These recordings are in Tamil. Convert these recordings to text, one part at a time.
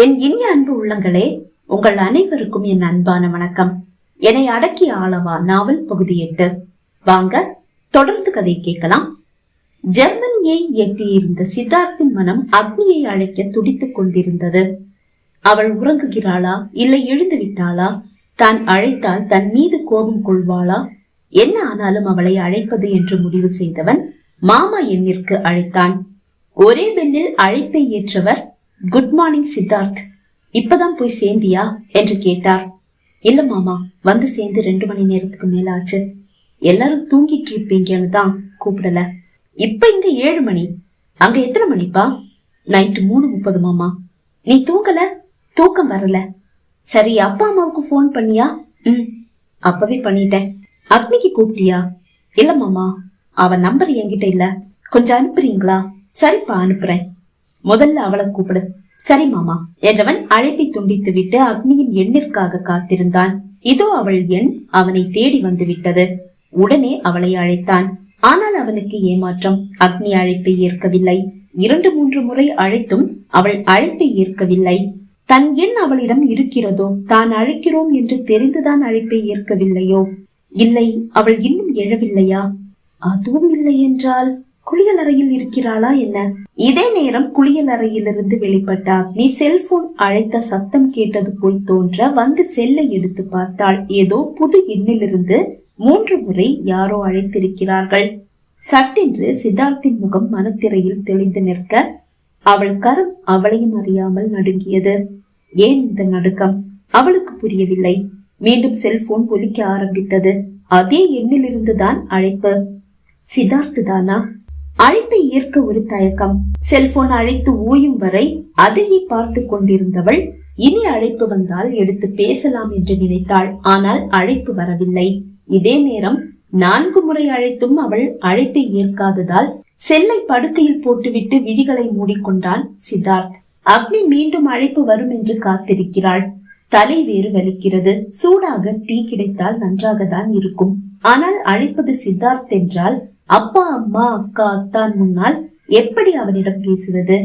என் இனிய அன்பு உள்ளங்களே உங்கள் அனைவருக்கும் என் அன்பான வணக்கம். என்னை அடக்கி ஆளவா நாவல் பகுதி எட்டு. வாங்க தொடர்ந்து கதை கேட்கலாம். ஜெர்மனியை எட்டியிருந்த சித்தார்த்தின் மனம் அக்னியை அழைக்க துடித்துக் கொண்டிருந்தது. அவள் உறங்குகிறாளா இல்லை எழுந்து விட்டாளா தான் அழைத்தால் தன் மீது கோபம் கொள்வாளா என்ன ஆனாலும் அவளை அழைப்பது என்று முடிவு செய்தவன் மாமா எண்ணிற்கு அழைத்தான். ஒரே பெண்ணில் அழைப்பை ஏற்றவர் குட் மார்னிங் சித்தார்த் இப்பதான் போய் சேர்ந்தியா? என்று கேட்டார். இல்ல மாமா வந்து சேர்ந்து ரெண்டு மணி நேரத்துக்கு மேல ஆச்சு எல்லாரும் தூங்கிட்டு இருப்பீங்கன்னு தான் கூப்பிடல. இப்ப இங்க ஏழு மணி. அங்க எத்தனை மணிப்பா? நைட்டு மூணு முப்பது மாமா. நீ தூங்கல? தூக்கம் வரல. சரி அப்பா அம்மாவுக்கு போன் பண்ணியா? ம். அப்பவே பண்ணிட்டேன். அக்னிக்கு கூப்பிட்டியா? இல்ல மாமா. அவ நம்பர் என்கிட்ட இல்ல. கொஞ்சம் அனுப்புறீங்களா? சரிப்பா அனுப்புறேன். முதல்ல அவளை கூப்பிடு. சரி மாமா என்றவன் அழைப்பை துண்டித்து விட்டு அக்னியின் எண்ணிற்காக காத்திருந்தான். இதோ அவள் எண் அவனை தேடி வந்து விட்டது உடனே அவளை அழைத்தான். ஆனால் அவனுக்கு ஏமாற்றம். அக்னி அழைப்பை ஏற்கவில்லை. இரண்டு மூன்று முறை அழைத்தும் அவள் அழைப்பை ஏற்கவில்லை. தன் எண் அவளிடம் இருக்கிறதோ தான் அழைக்கிறோம் என்று தெரிந்துதான் அழைப்பை ஏற்கவில்லையோ? இல்லை அவள் இன்னும் எழவில்லையா? அதுவும் இல்லை என்றால் குளியலறையில் இருக்கிறாளா என்ன? இதே நேரம் குளியலறையிலிருந்து வெளிப்பட்டார். நீ செல்போன் அழைத்த சத்தம் கேட்டது போல் தோன்ற வந்து செல்லை எடுத்து பார்த்தாள். ஏதோ புது எண்ணிலிருந்து மூன்று முறை யாரோ அழைத்திருக்கிறார்கள். சட்டென்று சித்தார்த்தின் முகம் மனத்திரையில் தெளிந்து நிற்க அவள் கரம் அவளையும் அறியாமல் நடுங்கியது. ஏன் இந்த நடுக்கம்? அவளுக்கு புரியவில்லை. மீண்டும் செல்போன் ஒலிக்க ஆரம்பித்தது. அதே எண்ணிலிருந்துதான் அழைப்பு. சித்தார்த்து தானா? அழைப்பை ஏற்க ஒரு தயக்கம். செல்போன் அழைத்து ஓயும் வரை அதையே பார்த்து கொண்டிருந்தவள் இனி அழைப்பு வந்தால் எடுத்து பேசலாம் என்று நினைத்தாள். ஆனால் அழைப்பு வரவில்லை. இதே நேரம் நான்கு முறை அழைத்தும் அவள் அழைப்பை ஏற்காததால் செல்லை படுக்கையில் போட்டுவிட்டு விழிகளை மூடிக்கொண்டான் சித்தார்த். அக்னி மீண்டும் அழைப்பு வரும் என்று காத்திருக்கிறாள். தலை வேறு வலிக்கிறது. சூடாக டீ கிடைத்தால் நன்றாக தான் இருக்கும். ஆனால் அழைப்பது சித்தார்த் என்றால் அப்பா அம்மா அக்கா அத்தான் முன்னால் எப்படி அவனிடம் பேசுவது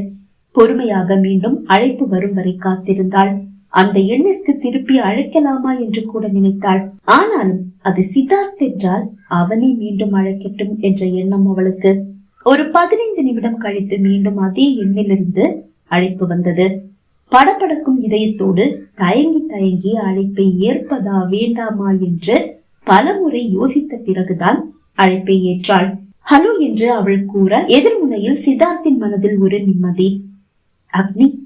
பொறுமையாக மீண்டும் அழைப்பு வரும் வரை காத்திருந்தாள். அந்த எண்ணிற்கு திருப்பி அழைக்கலாமா என்று கூட நினைத்தாள். ஆனாலும் அது சித்தார்த் என்றால் அவனை மீண்டும் அழைக்கட்டும் என்ற எண்ணம் அவளுக்கு. ஒரு பதினைந்து நிமிடம் கழித்து மீண்டும் அதே எண்ணிலிருந்து அழைப்பு வந்தது. படபடக்கும் இதயத்தோடு தயங்கி தயங்கி அழைப்பை ஏற்பதா வேண்டாமா என்று பலமுறை யோசித்த பிறகுதான் அழைப்பை ஏற்றாள் ஹலோ என்று அவள் கூற எதிர்முனையில் சித்தார்த்தின் மனதில் ஒரு நிம்மதி. அக்னி.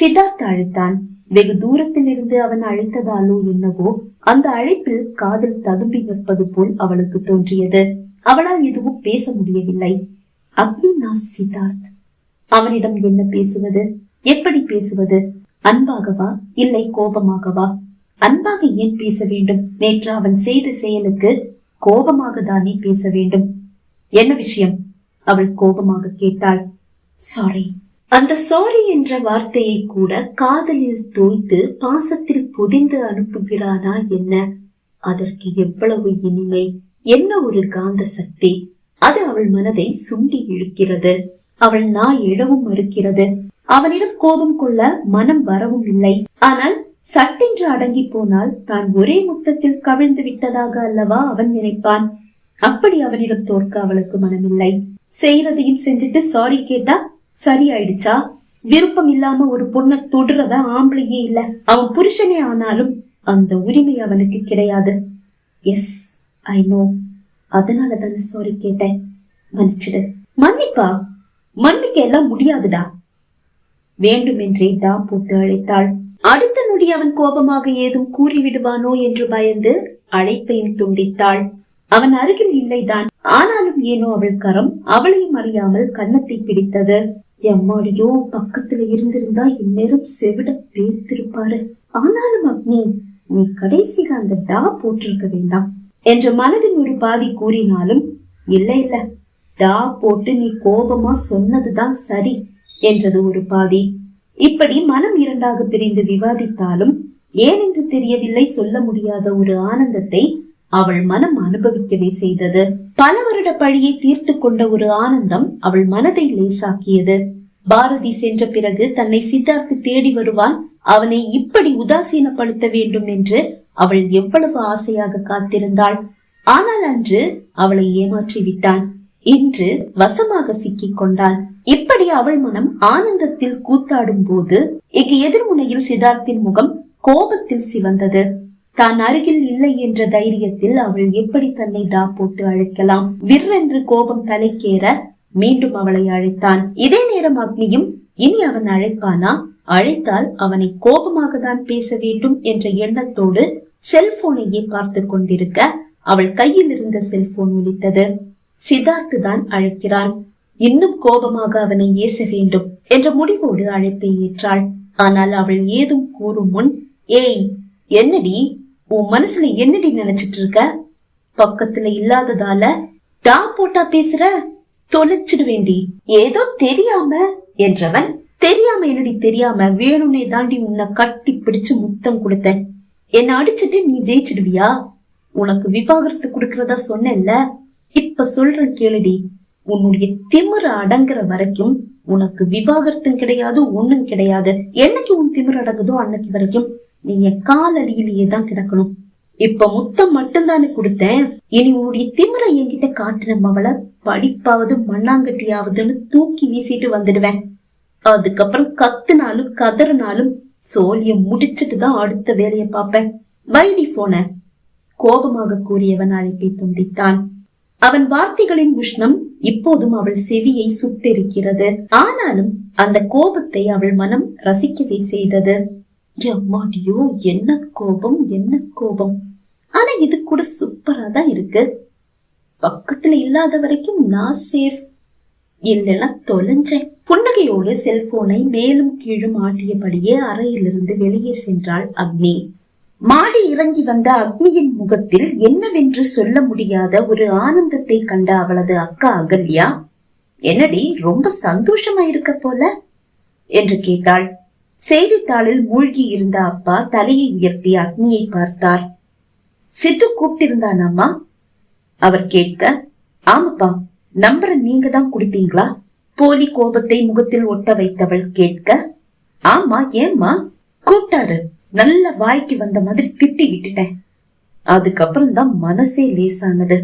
சித்தார்த் அழைத்தான். வெகு தூரத்தில் இருந்து அவன் அழைத்ததாலோ என்னவோ அந்த அழைப்பில் காதல் ததும்பி நிற்பது போல் அவளுக்கு தோன்றியது. அவளால் எதுவும் பேச முடியவில்லை. அக்னி நான் சித்தார்த். அவனிடம் என்ன பேசுவது? எப்படி பேசுவது? அன்பாகவா? இல்லை கோபமாகவா? அன்பாக ஏன் பேச வேண்டும்? நேற்று அவன் செய்த செயலுக்கு கோபமாக தானே பேச வேண்டும் என்ன விஷயம்? அவள் கோபமாக கேட்டாள். சாரி அந்த சாரி என்ற வார்த்தையை கூட காதலில் தோய்த்து பாசத்தில் பொதிந்து அனுப்புகிறானா என்ன? அதற்கு எவ்வளவு இனிமை? என்ன ஒரு காந்த சக்தி? அது அவள் மனதை சுண்டி இழுக்கிறது. அவள் நாய் எழவும் மறுக்கிறது. அவனிடம் கோபம் கொள்ள மனம் வரவும் இல்லை. ஆனால் சட்டென்று அடங்கி போனால் தான் ஒரே முத்தத்தில் கவிழ்ந்து விட்டதாக அல்லவா அவன் நினைப்பான்? அப்படி அவனிடம் தோற்க அவளுக்கு மனமில்லை. செய்யறதையும் செஞ்சுட்டு சாரி கேட்டா சரி ஆயிடுச்சா விருப்பம் இல்லாம ஒரு பொண்ணை தொடுறவ ஆம்பளையே இல்ல. அவன் புருஷனே ஆனாலும் அந்த உரிமை அவனுக்கு கிடையாது. எஸ் ஐ நோ அதனால தானே சாரி கேட்டேன். மன்னிச்சிடு. மன்னிப்பா? மன்னிக்க எல்லாம் முடியாதுடா. வேண்டுமென்றே டா போட்டு அழைத்தாள். அடுத்த மறுநொடி அவன் கோபமாக ஏதும் கூறிவிடுவானோ என்று பயந்து அழைப்பையும் துண்டித்தாள். அவன் அருகில் இல்லைதான். ஆனாலும் ஏனோ அவள் கரம் அவளையும் அறியாமல் கன்னத்தை பிடித்தது. எம்மாடியோ பக்கத்துல இருந்திருந்தா இந்நேரம் செவிட பேத்திருப்பாரு. ஆனாலும் அக்னி நீ கடைசியில அந்த டா போட்டிருக்க வேண்டாம் என்று மனதின் ஒரு பாதி கூறினாலும் இல்ல இல்ல. டா போட்டு நீ கோபமா சொன்னதுதான் சரி என்றது ஒரு பாதி. இப்படி மனம் இரண்டாக பிரிந்து விவாதித்தாலும் ஏனென்று தெரியவில்லை சொல்ல முடியாத ஒரு ஆனந்தத்தை அவள் மனம் அனுபவிக்கவே செய்தது. பல வருட பழியை தீர்த்து கொண்ட ஒரு ஆனந்தம் அவள் மனதை லேசாக்கியது. பாரதி சென்ற பிறகு தன்னை சித்தார்த்து தேடி வருவான் அவனை இப்படி உதாசீனப்படுத்த வேண்டும் என்று அவள் எவ்வளவு ஆசையாக காத்திருந்தாள். ஆனால் அன்று அவளை ஏமாற்றி விட்டான் இன்று வசமாக சிக்கிக் கொண்டாள். இப்படி அவள் மனம் ஆனந்தத்தில் கூத்தாடும் போது இங்கு எதிர்முனையில் சித்தார்த்தின் முகம் கோபத்தில் சிவந்தது. தான் அருகில் இல்லை என்ற தைரியத்தில் அவள் எப்படி தன்னை டா போட்டு அழைக்கலாம்? விற்றென்று கோபம் தலைக்கேற மீண்டும் அவளை அழைத்தான். இதே நேரம் அக்னியும் இனி அவன் அழைப்பானா? அழைத்தால் அவனை கோபமாக தான் பேச வேண்டும் என்ற எண்ணத்தோடு செல்போனையே பார்த்து கொண்டிருக்க அவள் கையில் இருந்த செல்போன் ஒலித்தது சித்தார்த்து தான் அழைக்கிறான். இன்னும் கோபமாக அவனை ஏச வேண்டும் என்ற முடிவோடு அழைப்பை ஏற்றாள். ஆனால் அவள் ஏதும் கூறும் முன் ஏய் என்னடி? உன் மனசுல என்னடி நினைச்சிட்டு இருக்க? பக்கத்துல இல்லாததால டா போட்டா பேசுற? தொலைச்சிடுவேண்டி. ஏதோ தெரியாம என்றவன் தெரியாம என்னடி தெரியாம வேணும்னே தாண்டி உன்னை கட்டி பிடிச்சு முத்தம் கொடுத்தேன். என்ன அடிச்சிட்டு நீ ஜெயிச்சிடுவியா? உனக்கு விவாகரத்து கொடுக்கறதா சொன்னேன்ல. இப்ப சொல்றேன் கேளுடி உன்னுடைய திமிர அடங்குற வரைக்கும் உனக்கு விவாகரத்தும் கிடையாது ஒண்ணும் கிடையாது. என்னைக்கு உன் திமிர அடங்குதோ அன்னைக்கு வரைக்கும் நீ என் காலடியிலேயே தான் கிடக்கணும். இப்ப முத்தம் மட்டும்தானே கொடுத்தேன். இனி உன்னுடைய திமிரை என்கிட்ட காட்டுன மவள படிப்பாவது மண்ணாங்கட்டியாவதுன்னு தூக்கி வீசிட்டு வந்துடுவேன். அதுக்கப்புறம் கத்துனாலும் கதறினாலும் சோழிய முடிச்சிட்டு தான் அடுத்த வேலையை பார்ப்பேன். வைடி போன கோபமாக கூறியவன் அழைப்பை துண்டித்தான். அவன் வார்த்தைகளின் உஷ்ணம் இப்போதும் அவள் செவியை சுட்டிருக்கிறது. ஆனாலும் அந்த கோபத்தை அவள் மனம் ரசிக்கவே செய்தது. எம்மாடியோ என்ன கோபம் என்ன கோபம்? ஆனா இது கூட சூப்பரா தான் இருக்கு. பக்கத்துல இல்லாத வரைக்கும் நான் சேஃப் இல்லைன்னா தொலைஞ்சேன். புன்னகையோடு செல்போனை மேலும் கீழும் ஆட்டியபடியே அறையிலிருந்து வெளியே சென்றாள் அக்னி. மாடி இறங்கி வந்த அக்னியின் முகத்தில் என்னவென்று சொல்ல முடியாத ஒரு ஆனந்தத்தை கண்ட அவளது அக்கா அகல்யா என்னடி ரொம்ப சந்தோஷமா இருக்க போல? என்று கேட்டாள். செய்தித்தாளில் மூழ்கி இருந்த அப்பா தலையை உயர்த்தி அக்னியை பார்த்தார். சித்து கூப்பிட்டிருந்தானாமா அவர் கேட்க ஆமாப்பா நம்பரை நீங்க தான் கொடுத்தீங்களா? போலி கோபத்தை முகத்தில் ஒட்ட வைத்தவள் கேட்க ஆமா ஏம்மா? கூப்பிட்டாரு. நல்ல வாய்க்கு வந்த மாதிரி திட்டி விட்டுட்டேன். அதுக்கப்புறம் தான் மனசே லேசானது.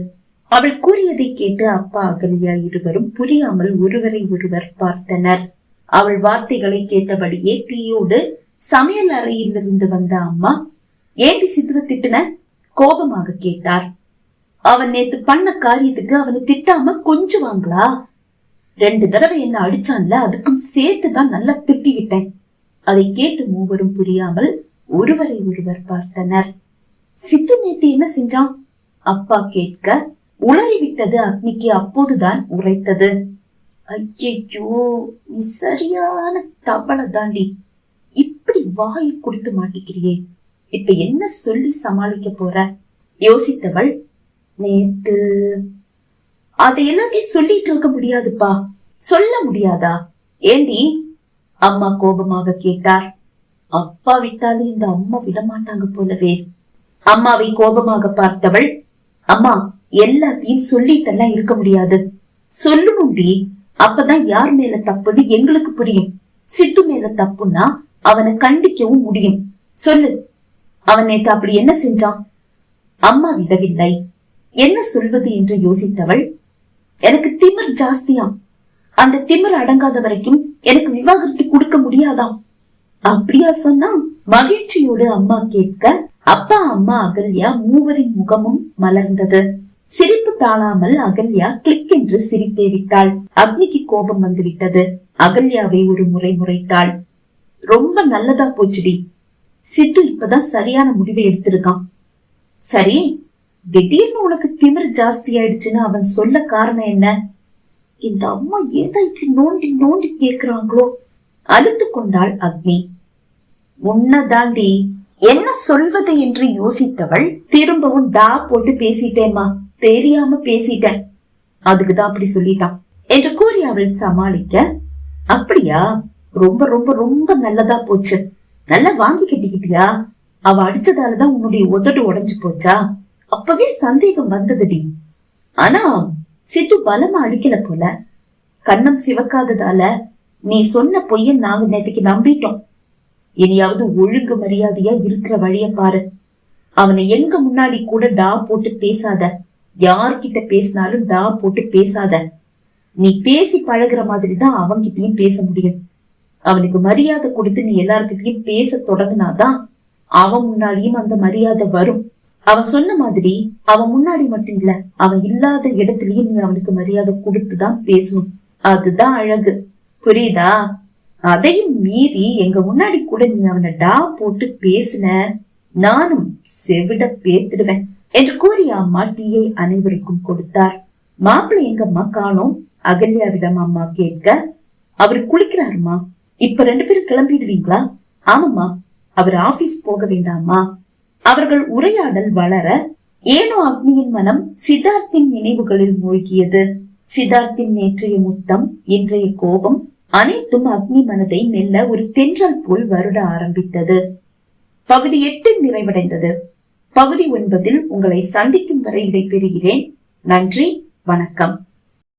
அவள் கூறியதை கேட்டு அப்பா அகல்யா இருவரும் புரியாமல் ஒருவரை ஒருவர் பார்த்தனர். அவள் வார்த்தைகளை கேட்டபடியே டீயோடு சமையல் அறையிலிருந்து வந்த அம்மா ஏண்டி சித்துவ திட்டுன? கோபமாக கேட்டார். அவன் நேத்து பண்ண காரியத்துக்கு அவனை திட்டாம கொஞ்சுவாங்களா ரெண்டு தடவை என்ன அடிச்சான்ல அதுக்கும் சேர்த்து தான் நல்லா திட்டி விட்டேன். அதை கேட்டு மூவரும் புரியாமல் ஒருவரை ஒருவர் பார்த்தனர். சித்து நேத்து என்ன செஞ்சான்? அப்பா கேட்க உளறிவிட்டது அக்னிக்கு அப்போதுதான் உரைத்தது. ஐயையோ நீ சரியான தவளை தாண்டி. இப்படி வாயை கொடுத்து மாட்டிக்கிறியே. இப்ப என்ன சொல்லி சமாளிக்க போற? யோசித்தவள் நேத்து. அதை எல்லாத்தையும் சொல்லிட்டு இருக்க முடியாதுப்பா. சொல்ல முடியாதா? ஏண்டி? அம்மா கோபமாக கேட்டார். அப்பா விட்டாலே இந்த அம்மா விடமாட்டாங்க போலவே. அம்மாவை கோபமாக பார்த்தவள் அம்மா எல்லாத்தையும் சொல்லிட்டெல்லாம் இருக்க முடியாது. சொல்லணும்டி. அப்பதான் யார் மேல தப்புன்னு எங்களுக்கு புரியும். சித்து மேல தப்புன்னா அவனை கண்டிக்கவும் முடியும். சொல்லு. அவன் நேத்து அப்படி என்ன செஞ்சான்? அம்மா விடவில்லை. என்ன சொல்வது? என்று யோசித்தவள் எனக்கு திமிர் ஜாஸ்தியா அந்த திமிர் அடங்காத வரைக்கும் எனக்கு விவாகரத்து கொடுக்க முடியாதாம். அப்படியா சொன்னா மகிழ்ச்சியோடு அம்மா கேட்க அப்பா அம்மா அகல்யா மூவரின் முகமும் மலர்ந்தது. சிரிப்பு தாழாமல் அகல்யா கிளிக் என்று சிரித்தே விட்டாள். அக்னிக்கு கோபம் வந்து விட்டது அகல்யாவை ஒரு முறை முறைத்தாள். ரொம்ப நல்லதா போச்சுடி. சித்து இப்பதான் சரியான முடிவை எடுத்திருக்கான். சரி திடீர்னு உனக்கு திமிர் ஜாஸ்தி ஆயிடுச்சுன்னு அவன் சொல்ல காரணம் என்ன? இந்த அம்மா ஏதா இப்படி நோண்டி நோண்டி கேக்குறாங்களோ? அழுத்து கொண்டாள் அக்னி. உன்னதாண்டி என்ன சொல்வது என்று யோசித்தவள் திரும்பவும் டா போட்டு பேசிட்டேம்மா. தெரியாம பேசிட்டேன். அதுக்குதான் அப்படி சொல்லிட்டான். என்று கூறி அவள் சமாளிக்க அப்படியா? ரொம்ப ரொம்ப ரொம்ப நல்லதா போச்சு. நல்லா வாங்கி கட்டிக்கிட்டியா? அவ அடிச்சதாலதான் உன்னுடைய உதடு உடைஞ்சு போச்சா? அப்பவே சந்தேகம் வந்ததுடி. ஆனா சித்து பலமா அடிக்கல போல. கண்ணம் சிவக்காததால நீ சொன்ன பொய்ய நாங்க நேற்றுக்கு நம்பிட்டோம். இனியாவது ஒழுங்கு மரியாதையா இருக்கிற வழிய பாரு. அவனை எங்க முன்னாடி கூட டா போட்டு பேசாத. யார்கிட்ட பேசினாலும் டா போட்டு பேசாத. நீ பேசி பழகுற மாதிரி தான் அவன்கிட்டயும் பேச முடியும். அவனுக்கு மரியாதை கொடுத்து நீ எல்லார்கிட்டயும் பேச தொடங்கினாதான் அவன் முன்னாடியும் அந்த மரியாதை வரும். அவன் சொன்ன மாதிரி அவன் முன்னாடி மட்டும் இல்ல அவன் இல்லாத இடத்துலயும் நீ அவனுக்கு மரியாதை கொடுத்துதான் பேசணும். அதுதான் அழகு. புரியுதா? அதையும் மீறி எங்க முன்னாடி கூட நீ அவனை டா போட்டு பேசின நானும் செவிட பேத்துடுவேன் என்று கூறி அம்மா டீயை அனைவருக்கும் கொடுத்தார். மாப்பிள்ளை எங்கம்மா காணோம். அகல்யாவிடம் அம்மா கேட்க அவர் குளிக்கிறாருமா? இப்ப ரெண்டு பேரும் கிளம்பிடுவீங்களா? ஆமாம்மா அவர் ஆபீஸ் போக வேண்டாமா அவர்கள் உரையாடல் வளர ஏனோ அக்னியின் மனம் சித்தார்த்தின் நினைவுகளில் மூழ்கியது. சித்தார்த்தின் நேற்றைய முத்தம் இன்றைய கோபம் அனைத்தும் அக்னி மனதை மெல்ல ஒரு தென்றல் போல் வருட ஆரம்பித்தது. பகுதி எட்டு நிறைவடைந்தது. பகுதி ஒன்பதில் உங்களை சந்திக்கும் வரை விடைபெறுகிறேன் நன்றி வணக்கம்.